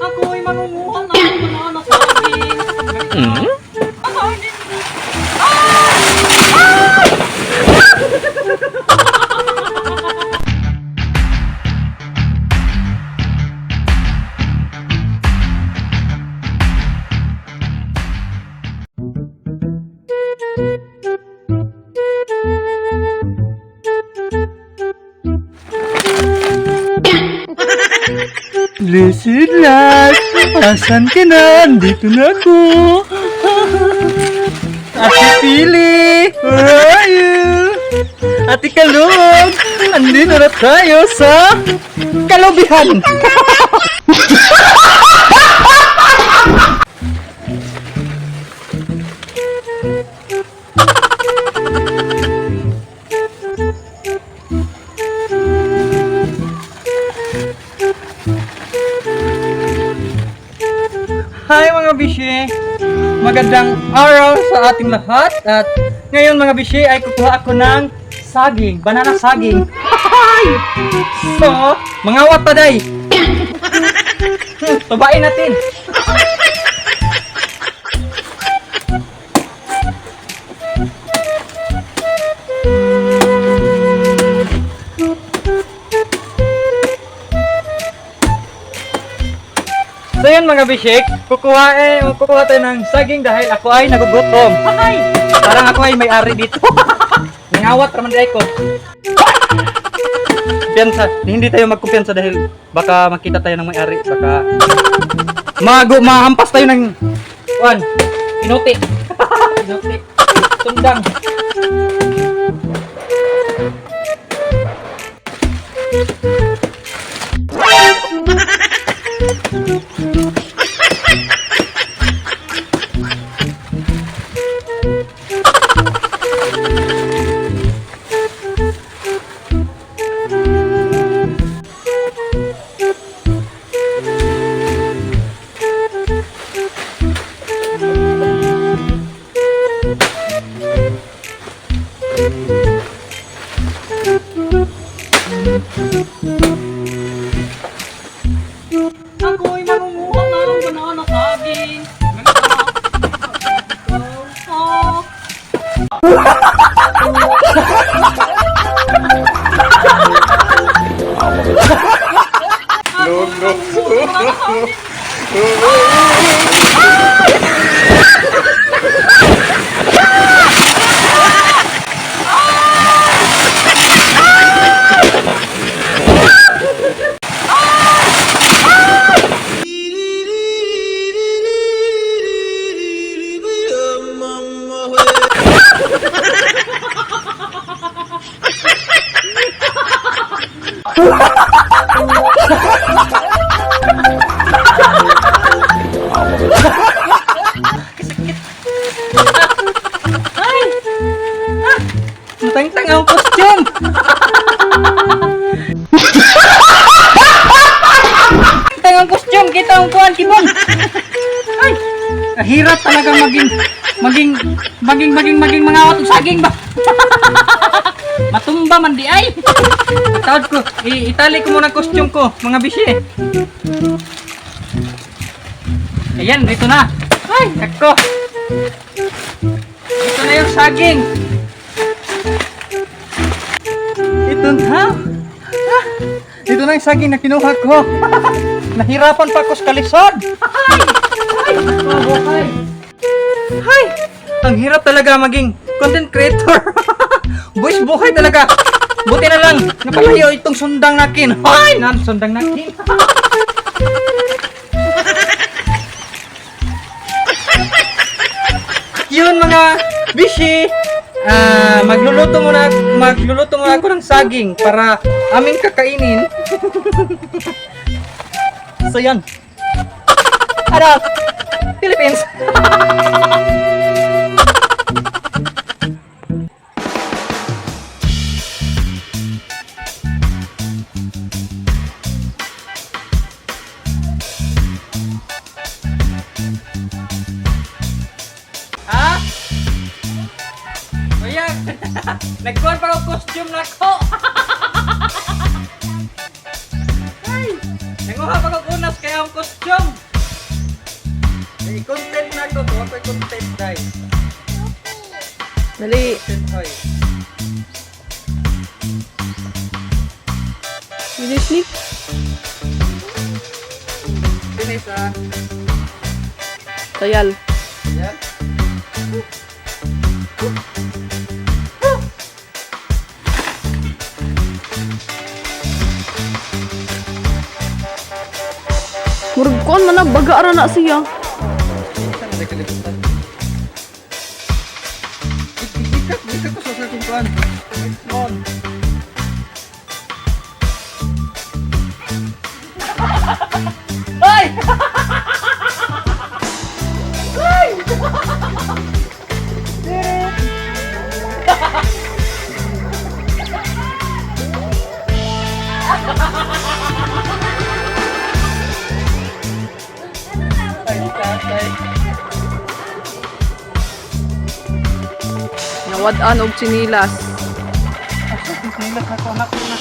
Ako'y mangunguha ng banana saging. Hmm? Blessed life, asan ka na? Andito na ako. Ate Pili, where are you? Ate Kalog, andito na tayo sa Kalobihan. Hi mga bishi! Magandang araw sa ating lahat at ngayon mga bishi ay kukuha ako ng saging, banana saging. So, mga wataday! Tubain natin! Mga bishik, kukuha eh, kukuha tayo ng saging dahil ako ay nagugutom. Ay! Parang ako ay may-ari dito. Nangawat naman di ko. Kumpiyansa, hindi tayo magkumpiyansa dahil baka makita tayo ng may-ari, baka mago mahampas tayo ng kuan, pinuti. pinuti. Tundang. Ako'y mangunguha ng banana saging. Oh, no, no. Tang-tang ang costume! Tang ang costume, kita ang kuhan, kibon! Ay! Kahirap talaga maging, maging, maging, maging, maging mga awat saging ba? Matumba man di ay! Tawad ko, i- itali ko muna costume ko, mga bisye. Ayan, dito na. Ay, ako. Ito na yung saging. Ito na. Ah, Ito na yung saging na kinuha ko. Nahirapan pa ako sa kalisod. Ay! Ay! Oh, buhay. Hay! Ang hirap talaga maging content creator. Boys, buhay talaga. Buti na lang, napalayo itong sundang nakin. Hay! Nan, sundang nakin. Yun mga bishi, ah magluluto muna magluluto muna ako ng saging para aming kakainin. so yan. Ano? Philippines. Nagkuhan pa ako costume na ko. Ay, nanguha pa ako Manas kaya ang costume. Eh, content na ko. Kuha ko'y content, guys. Dali. Content. Will you sleep? Finish, ah. Sayal. Yan. Murag kon man na baga ara na siya. Minsan na kalimutan. Ikat, ikat ko sa sakong kuhan. wad-an og chinilas. Oh shit, chinilas na ko anak.